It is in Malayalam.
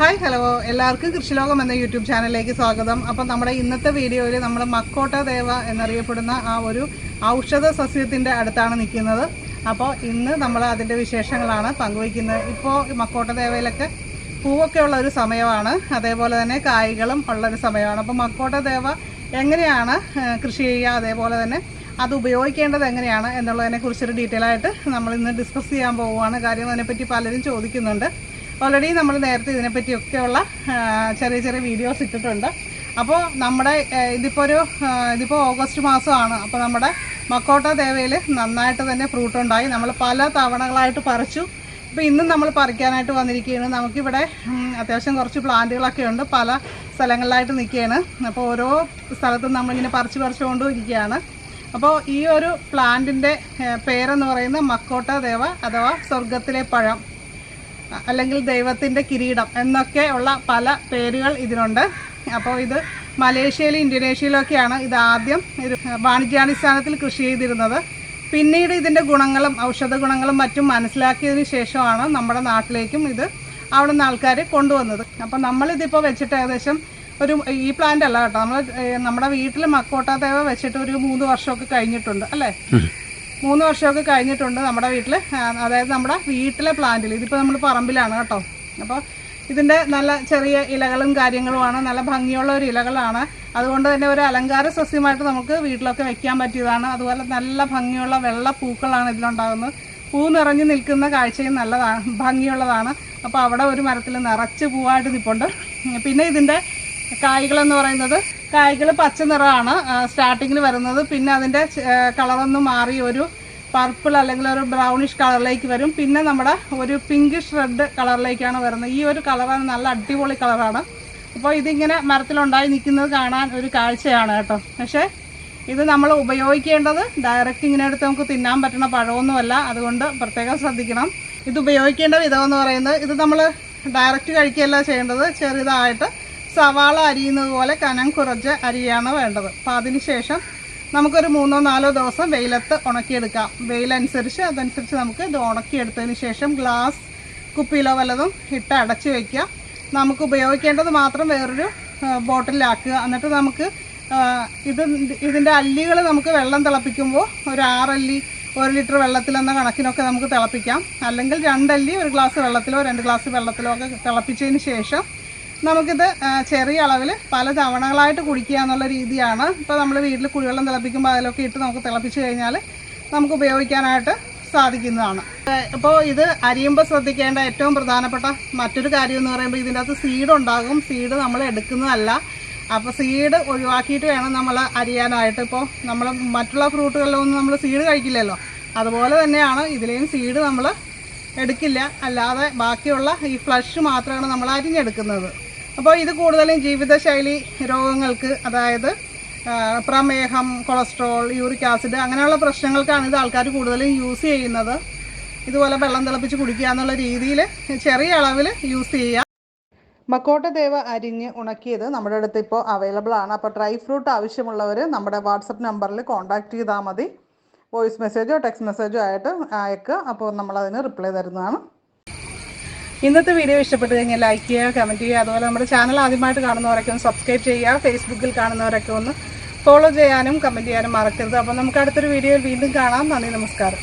ഹായ് ഹലോ എല്ലാവർക്കും കൃഷിലോകം എന്ന യൂട്യൂബ് ചാനലിലേക്ക് സ്വാഗതം. അപ്പം നമ്മുടെ ഇന്നത്തെ വീഡിയോയിൽ നമ്മൾ മക്കോട്ട ദേവ എന്നറിയപ്പെടുന്ന ആ ഒരു ഔഷധ സസ്യത്തിന്റെ അടുത്താണ് നിൽക്കുന്നത്. അപ്പോൾ ഇന്ന് നമ്മൾ അതിന്റെ വിശേഷങ്ങളാണ് പങ്കുവയ്ക്കുന്നത്. ഇപ്പോൾ മക്കോട്ട ദേവയിലൊക്കെ പൂവൊക്കെ ഉള്ള ഒരു സമയമാണ്. അതേപോലെ തന്നെ കായ്കളും ഉള്ളൊരു സമയമാണ്. അപ്പോൾ മക്കോട്ട ദേവ എങ്ങനെയാണ് കൃഷി ചെയ്യുക? അതേപോലെ തന്നെ അത് ഉപയോഗിക്കേണ്ടത് എങ്ങനെയാണ് എന്നുള്ളതിനെക്കുറിച്ചൊരു ഡീറ്റെയിൽ ആയിട്ട് നമ്മൾ ഇന്ന് ഡിസ്കസ് ചെയ്യാൻ പോവുകയാണ്. കാര്യം അതിനെപ്പറ്റി പലരും ചോദിക്കുന്നുണ്ട്. ഓൾറെഡി നമ്മൾ നേരത്തെ ഇതിനെപ്പറ്റിയൊക്കെയുള്ള ചെറിയ ചെറിയ വീഡിയോസ് ഇട്ടിട്ടുണ്ട്. അപ്പോൾ നമ്മുടെ ഇതിപ്പോൾ ഒരു ഇതിപ്പോൾ ഓഗസ്റ്റ് മാസമാണ്. അപ്പോൾ നമ്മുടെ മക്കോട്ട ദേവയിൽ നന്നായിട്ട് തന്നെ ഫ്രൂട്ട് ഉണ്ടായി. നമ്മൾ പല തവണകളായിട്ട് പറിച്ചു. ഇപ്പോൾ ഇന്നും നമ്മൾ പറിക്കാനായിട്ട് വന്നിരിക്കുകയാണ്. നമുക്കിവിടെ അത്യാവശ്യം കുറച്ച് പ്ലാന്റുകളൊക്കെ ഉണ്ട്. പല സ്ഥലങ്ങളിലായിട്ട് നിൽക്കുകയാണ്. അപ്പോൾ ഓരോ സ്ഥലത്തും നമ്മളിങ്ങനെ പറിച്ച് പറിച്ചുകൊണ്ട് ഇരിക്കുകയാണ് അപ്പോൾ ഈ ഒരു പ്ലാന്റിന്റെ പേരെന്ന് പറയുന്നത് മക്കോട്ട ദേവ അഥവാ സ്വർഗത്തിലെ പഴം. അല്ലെങ്കിൽ ദൈവത്തിന്റെ കിരീടം എന്നൊക്കെ ഉള്ള പല പേരുകൾ ഇതിനുണ്ട്. അപ്പോൾ ഇത് മലേഷ്യയിലും ഇന്തോനേഷ്യയിലൊക്കെയാണ് ഇത് ആദ്യം വാണിജ്യാടിസ്ഥാനത്തിൽ കൃഷി ചെയ്തിരുന്നത്. പിന്നീട് ഇതിന്റെ ഗുണങ്ങളും ഔഷധ ഗുണങ്ങളും മറ്റും മനസ്സിലാക്കിയതിന് ശേഷമാണ് നമ്മുടെ നാട്ടിലേക്കും ഇത് അവിടെ നിന്ന് ആൾക്കാർ കൊണ്ടുവന്നത്. അപ്പം നമ്മളിതിപ്പോൾ വെച്ചിട്ട് ഏകദേശം ഒരു ഈ പ്ലാന്റ് അല്ല കേട്ടോ. നമ്മൾ നമ്മുടെ വീട്ടിൽ മക്കോട്ട ദേവ വെച്ചിട്ട് ഒരു മൂന്ന് വർഷമൊക്കെ കഴിഞ്ഞിട്ടുണ്ട് അല്ലേ? മൂന്ന് വർഷമൊക്കെ കഴിഞ്ഞിട്ടുണ്ട് നമ്മുടെ വീട്ടിൽ അതായത് നമ്മുടെ വീട്ടിലെ പ്ലാന്റിൽ ഇതിപ്പോൾ നമ്മൾ പറമ്പിലാണ് കേട്ടോ. അപ്പോൾ ഇതിന്റെ നല്ല ചെറിയ ഇലകളും കാര്യങ്ങളുമാണ്. നല്ല ഭംഗിയുള്ള ഒരു ഇലകളാണ്. അതുകൊണ്ട് തന്നെ ഒരു അലങ്കാര സസ്യമായിട്ട് നമുക്ക് വീട്ടിലൊക്കെ വെക്കാൻ പറ്റിയതാണ്. അതുപോലെ നല്ല ഭംഗിയുള്ള വെള്ള പൂക്കളാണ് ഇതിലുണ്ടാകുന്നത്. പൂ നിറഞ്ഞു നിൽക്കുന്ന കാഴ്ചയും നല്ലതാണ് ഭംഗിയുള്ളതാണ്. അപ്പോൾ അവിടെ ഒരു മരത്തിൽ നിറച്ച് പൂവായിട്ട് നിൽപ്പുണ്ട് പിന്നെ ഇതിന്റെ കായ്കളെന്ന് പറയുന്നത് കായ്കൾ പച്ച നിറമാണ് സ്റ്റാർട്ടിങ്ങിൽ വരുന്നത്. പിന്നെ അതിന്റെ കളറൊന്ന് മാറി ഒരു പർപ്പിൾ അല്ലെങ്കിൽ ഒരു ബ്രൗണിഷ് കളറിലേക്ക് വരും. പിന്നെ നമ്മുടെ ഒരു പിങ്കിഷ് റെഡ് കളറിലേക്കാണ് വരുന്നത്. ഈ ഒരു കളറാണ് നല്ല അടിപൊളി കളറാണ് അപ്പോൾ ഇതിങ്ങനെ മരത്തിലുണ്ടായി നിൽക്കുന്നത് കാണാൻ ഒരു കാഴ്ചയാണ് കേട്ടോ. പക്ഷേ ഇത് നമ്മൾ ഉപയോഗിക്കേണ്ടത് ഡയറക്റ്റ് ഇങ്ങനെ എടുത്ത് നമുക്ക് തിന്നാൻ പറ്റുന്ന പഴമൊന്നുമല്ല. അതുകൊണ്ട് പ്രത്യേകം ശ്രദ്ധിക്കണം. ഇത് ഉപയോഗിക്കേണ്ട വിധമെന്ന് പറയുന്നത് ഇത് നമ്മൾ ഡയറക്റ്റ് കഴിക്കുകയല്ല ചെയ്യേണ്ടത്. ചെറുതായിട്ട് സവാള അരിയുന്നത് പോലെ കനം കുറച്ച് അരിയാണ് വേണ്ടത്. അപ്പോൾ അതിന് ശേഷം നമുക്കൊരു മൂന്നോ നാലോ ദിവസം വെയിലത്ത് ഉണക്കിയെടുക്കാം. വെയിലനുസരിച്ച് അതനുസരിച്ച് നമുക്ക് ഇത് ഉണക്കിയെടുത്തതിന് ശേഷം ഗ്ലാസ് കുപ്പിയിലോ വല്ലതും ഇട്ട് അടച്ച് വയ്ക്കുക നമുക്ക് ഉപയോഗിക്കേണ്ടത് മാത്രം വേറൊരു ബോട്ടിലാക്കുക. എന്നിട്ട് നമുക്ക് ഇത് ഇതിന്റെ അല്ലികൾ നമുക്ക് വെള്ളം തിളപ്പിക്കുമ്പോൾ ഒരു ആറല്ലി ഒരു ലിറ്റർ വെള്ളത്തിലെന്ന കണക്കിനൊക്കെ നമുക്ക് തിളപ്പിക്കാം. അല്ലെങ്കിൽ രണ്ടല്ലി ഒരു ഗ്ലാസ് വെള്ളത്തിലോ രണ്ട് ഗ്ലാസ് വെള്ളത്തിലോ ഒക്കെ തിളപ്പിച്ചതിന് ശേഷം നമുക്കിത് ചെറിയ അളവിൽ പല തവണകളായിട്ട് കുടിക്കുക എന്നുള്ള രീതിയാണ്. ഇപ്പോൾ നമ്മൾ വീട്ടിൽ കുടിവെള്ളം തിളപ്പിക്കുമ്പോൾ അതിലൊക്കെ ഇട്ട് നമുക്ക് തിളപ്പിച്ച് കഴിഞ്ഞാൽ നമുക്ക് ഉപയോഗിക്കാനായിട്ട് സാധിക്കുന്നതാണ്. അപ്പോൾ ഇത് അരിയുമ്പോൾ ശ്രദ്ധിക്കേണ്ട ഏറ്റവും പ്രധാനപ്പെട്ട മറ്റൊരു കാര്യം എന്ന് പറയുമ്പോൾ ഇതിന്റെ അകത്ത് സീഡ് ഉണ്ടാകും. സീഡ് നമ്മൾ എടുക്കുന്നതല്ല. അപ്പോൾ സീഡ് ഒഴിവാക്കിയിട്ട് വേണം നമ്മൾ അരിയാനായിട്ട്. ഇപ്പോൾ നമ്മൾ മറ്റുള്ള ഫ്രൂട്ടുകളിലൊന്നും നമ്മൾ സീഡ് കഴിക്കില്ലല്ലോ. അതുപോലെ തന്നെയാണ് ഇതിലെയും സീഡ് നമ്മൾ എടുക്കില്ല. അല്ലാതെ ബാക്കിയുള്ള ഈ ഫ്ലഷ് മാത്രമാണ് നമ്മൾ അരിഞ്ഞെടുക്കുന്നത്. അപ്പോൾ ഇത് കൂടുതലും ജീവിതശൈലി രോഗങ്ങൾക്ക് അതായത് പ്രമേഹം കൊളസ്ട്രോൾ യൂറിക് ആസിഡ് അങ്ങനെയുള്ള പ്രശ്നങ്ങൾക്കാണ് ഇത് ആൾക്കാർ കൂടുതലും യൂസ് ചെയ്യുന്നത്. ഇതുപോലെ വെള്ളം തിളപ്പിച്ച് കുടിക്കുക എന്നുള്ള രീതിയിൽ ചെറിയ അളവിൽ യൂസ് ചെയ്യുക. മക്കോട്ട ദേവ അരിഞ്ഞ് ഉണക്കിയത് നമ്മുടെ അടുത്ത് ഇപ്പോൾ അവൈലബിൾ ആണ്. അപ്പോൾ ഡ്രൈ ഫ്രൂട്ട് ആവശ്യമുള്ളവർ നമ്മുടെ വാട്സപ്പ് നമ്പറിൽ കോൺടാക്ട് ചെയ്താൽ മതി. വോയിസ് മെസ്സേജോ ടെക്സ്റ്റ് മെസ്സേജോ ആയിട്ട് അയക്കുക. അപ്പോൾ നമ്മളതിന് റിപ്ലൈ തരുന്നതാണ്. ഇന്നത്തെ വീഡിയോ ഇഷ്ടപ്പെട്ടു കഴിഞ്ഞാൽ ലൈക്ക് ചെയ്യുക കമന്റ് ചെയ്യുക. അതുപോലെ നമ്മുടെ ചാനൽ ആദ്യമായിട്ട് കാണുന്നവരൊക്കെ ഒന്ന് സബ്സ്ക്രൈബ് ചെയ്യുക. ഫേസ്ബുക്കിൽ കാണുന്നവരൊക്കെ ഒന്ന് ഫോളോ ചെയ്യാനും കമന്റ് ചെയ്യാനും മറക്കരുത്. അപ്പോൾ നമുക്ക് അടുത്തൊരു വീഡിയോയിൽ വീണ്ടും കാണാം. നന്ദി നമസ്കാരം.